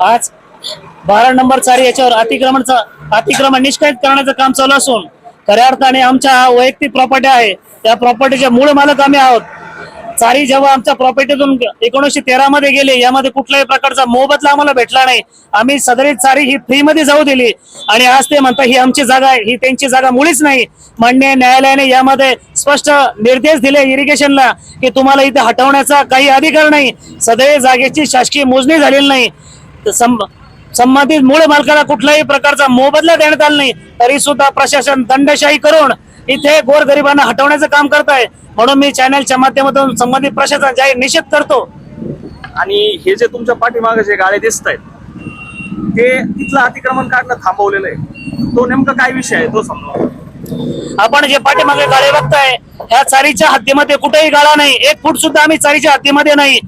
आज बारा नंबर चारी याच्यावर अतिक्रमणचा अतिक्रमण निष्काळित करण्याचं काम चालू असून खऱ्या अर्थाने आमच्या हा वैयक्तिक प्रॉपर्टी आहे. त्या प्रॉपर्टीचे मूळ मालक आम्ही आहोत. चारी जेव्हा आमच्या प्रॉपर्टीतून एकोणीसशे तेरा मध्ये गेले यामध्ये कुठल्याही प्रकारचा मोबदला आम्हाला भेटला नाही. आम्ही सदरी चारी ही फ्री मध्ये जाऊ दिली. आणि आज ते म्हणतात ही आमची जागा आहे. ही त्यांची जागा मुळीच नाही. मान्य न्यायालयाने यामध्ये स्पष्ट निर्देश दिले इरिगेशनला की तुम्हाला इथे हटवण्याचा काही अधिकार नाही. सदरी जागेची शासकीय मोजणी झालेली नाही. संबंधित मूळ मालकाला कुठल्याही प्रकारचा मोबदला देण्यात आला नाही तरी सुद्धा प्रशासन दंडशाही करून इथे गोरगरिबांना हटवण्याचं काम करत आहे म्हणून मी चॅनलच्या माध्यमातून संबंधित प्रशासन जाहीर निषेध करतो. आणि हे जे तुमच्या पाठीमागे जे गाळे दिसत आहेत ते तिथलं अतिक्रमण काढणं थांबवलेलं आहे. तो नेमका काय विषय आहे? तो समजा आपण जे पाठीमागे गाळे बघताय ह्या चारीच्या हद्दीमध्ये कुठेही गाळा नाही. एक फूट सुद्धा आम्ही चारीच्या हद्दीमध्ये नाही.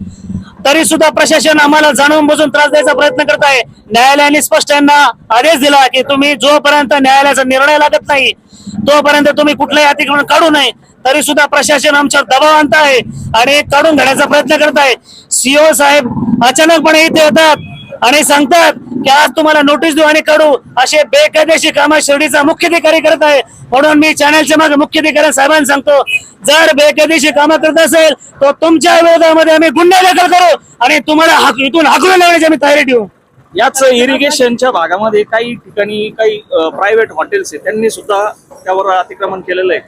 तरी सुद्धा प्रशासन आम्हाला जाणून बुजून त्रास द्यायचा प्रयत्न करत आहे. न्यायालयाने स्पष्ट यांना आदेश दिला की तुम्ही जोपर्यंत न्यायालयाचा निर्णय लागत नाही तोपर्यंत तुम्ही कुठलंही अतिक्रमण काढू नये. तरी सुद्धा प्रशासन आमच्यावर दबाव आणत आहे आणि काढून घेण्याचा प्रयत्न करत आहे सीओ साहेब अचानकपणे इथे येतात आणि सांगतात की आज तुम्हाला नोटीस देऊ आणि काढू. असे बेकायदेशीर काम शिर्डीचा मुख्याधिकारी करत आहे. म्हणून मी चॅनलच्या मागे मुख्याधिकारी साहेबांना सांगतो जर बेकायदेशीर कामं करत असेल तर तुमच्या विरोधामध्ये आम्ही गुन्हे दाखल करू आणि तुम्हाला इथून हाकलून लावण्याची आम्ही तयारी ठेवू. याच इरिगेशनच्या भागामध्ये काही ठिकाणी काही प्रायव्हेट हॉटेल्स आहेत. त्यांनी सुद्धा त्यावर अतिक्रमण केलेलं आहे.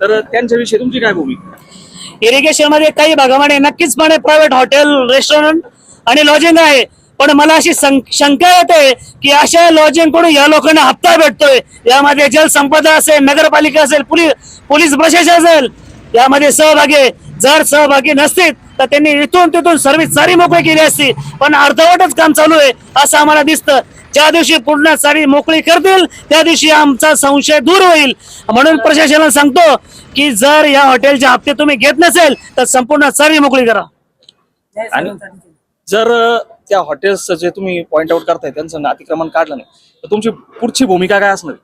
तर त्यांच्याविषयी तुमची काय भूमिका? इरिगेशनमध्ये काही भागामध्ये नक्कीचपणे प्रायव्हेट हॉटेल रेस्टॉरंट आणि लॉजिंग आहे. पण मला अशी शंका येते की अशा लॉजिंगकडून या लोकांना हप्ता भेटतोय. यामध्ये जलसंपदा असेल नगरपालिका असेल पोलीस पोलीस प्रशासन असेल यामध्ये सहभागी आहे. जर सहभागी नसतील तर त्यांनी इथून तिथून सर्व्हिस सारी मोकळी केली असती. पण अर्धवटच काम चालू आहे असं आम्हाला दिसतं. ज्या दिवशी पूर्ण सारी मोकळी करतील त्या दिवशी आमचा संशय दूर होईल. म्हणून प्रशासनाला सांगतो की जर या हॉटेलचे हप्ते तुम्ही घेत नसेल तर संपूर्ण सारी मोकळी करा. जर त्या हॉटेल्स जे तुम्ही पॉइंट आउट करताय त्यांचं अतिक्रमण काढलं नाही. तर तुमची पुढची भूमिका काय असणार?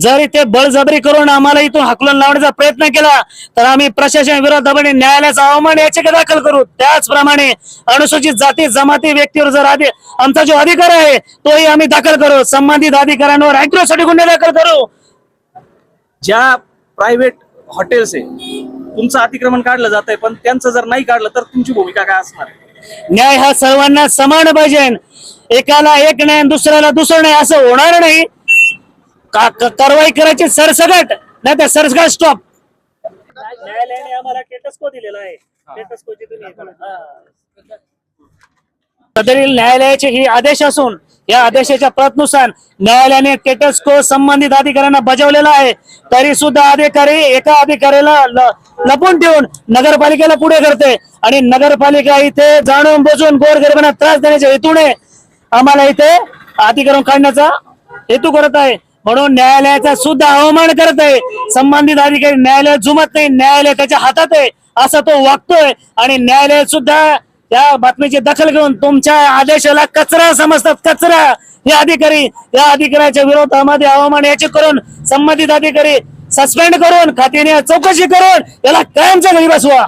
जर इथे बळजबरी करून आम्हाला इथून हाकलून लावण्याचा प्रयत्न केला तर आम्ही प्रशासन विरोधामध्ये न्यायालयाचा अवमान याचिका दाखल करू. त्याचप्रमाणे अनुसूचित जाती जमाती व्यक्तीवर जर आधी आमचा जो अधिकार आहे तोही आम्ही दाखल करू. संबंधित अधिकाऱ्यांवर अॅग्रोसाठी गुन्हे दाखल करू. ज्या प्रायव्हेट हॉटेल्स आहे तुमचं अतिक्रमण काढलं जात आहे पण त्यांचं जर नाही काढलं तर तुमची भूमिका काय असणार? आहे? न्याय हा सर्वांना समान पाहिजे. एकाला एक नाही आणि दुसऱ्याला दुसरं नाही असं होणार नाही. का- कारवाई करायची सरसकट नाही तर सरसकट स्टॉप न्यायालयाने आम्हाला टेटस्को दिलेला आहे. टेटस्कोची सदरील न्यायालयाचे ही आदेश असून या आदेशाच्या प्रतनुसार न्यायालयाने टेटस्को संबंधित अधिकाऱ्यांना बजावलेला आहे. तरी सुद्धा अधिकारी एका अधिकाऱ्याला ल- लपून ठेवून नगरपालिकेला पुढे करते. आणि नगरपालिका इथे जाणून बुजून गोरगरिबांना त्रास देण्याच्या हेतूने आम्हाला इथे अतिक्रमण काढण्याचा हेतू करत आहे. म्हणून न्यायालयाचा सुद्धा अवमान करत आहे. संबंधित अधिकारी न्यायालय जुमत नाही न्यायालय त्याच्या हातात आहे असा तो वागतोय. आणि न्यायालय सुद्धा या बातमीची दखल घेऊन तुमच्या आदेशाला कचरा समजतात. कचरा हे अधिकारी या अधिकाऱ्याच्या विरोधामध्ये अवमान याचे करून संबंधित अधिकारी सस्पेंड करून खात्याने चौकशी करून याला कायमच्या घरी बसवा.